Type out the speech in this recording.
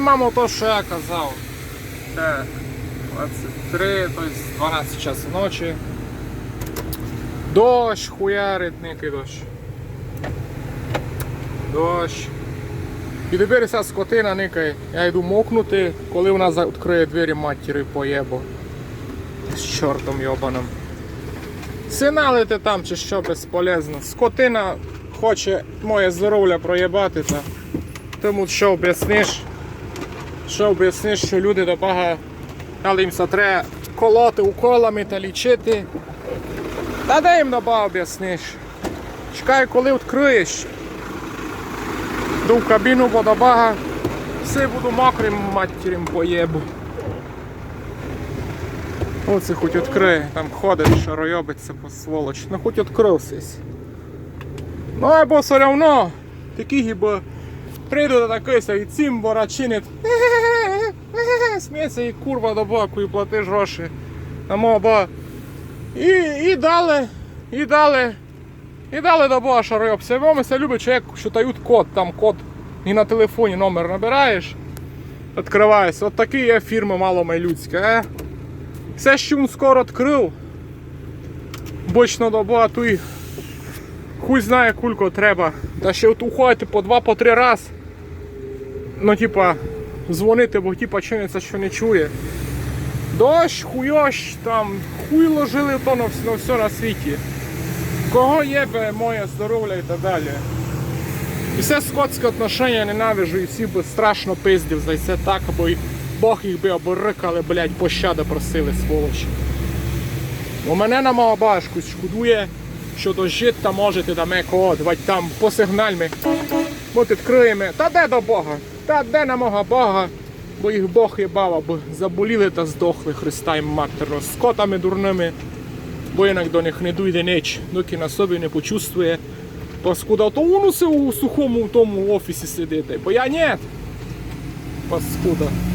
Мамо, то, що я казав. Це 23, тобто 12 часу ночі. Дощ, хуярить, некий дощ. Дощ. І ця скотина никає. Я йду мокнути, коли вона відкриє двері матері поєбо. З чортом йобаним. Сигналити там чи що безполезно. Скотина хоче моє здоров'я проєбати, та тому що об'ясниш, що об'ясниш, що люди до Бога, але їм треба колоти уколами та лічити. Та де їм до Бога об'ясниш? Чекай, коли відкриєш. Йду в кабіну, бо до Бога все буду мокрим матірим поєбу. Оце хоч відкриє, там ходить, що ройобиться по сволоч. Ну хоч відкрився. Ну або все равно, такі гіба прийду до такої і цим борачинить. Сміється і курва до боку і платиш гроші. Бога. І, і дали, і дали, і дали до бога, що ройобся. Любить чоловік, що дають код, там код і на телефоні номер набираєш. Відкриваєшся. От такі є фірми маломайлюцькі, а? Все, що він скоро відкрив. Бочно до бога, то хуй знає кулько треба. Та ще от уходити по два, по три раз. Ну, типа, дзвонити, бо типа чиниться, що не чує. Дощ, хуйощ, там, хуй ложили то на, на все на світі. Кого єбе моє здоров'я і так далі. І все скотське отношення ненавижу, і всі би страшно пиздів за це так, або й Бог їх би або рикали, блядь, пощади просили, сволочі. У мене на мого башку шкодує, що до життя можете да ме кого, давай там по сигнальми. От відкриємо. Та де до Бога? Та де на мого Бога? Бо їх Бог їбав, аби заболіли та здохли Христа їм матерно, з котами дурними, бо інак до них не дойде ніч, доки на собі не почувствує. Паскуда, то унуси у сухому тому офісі сидити, бо я ні. Паскуда.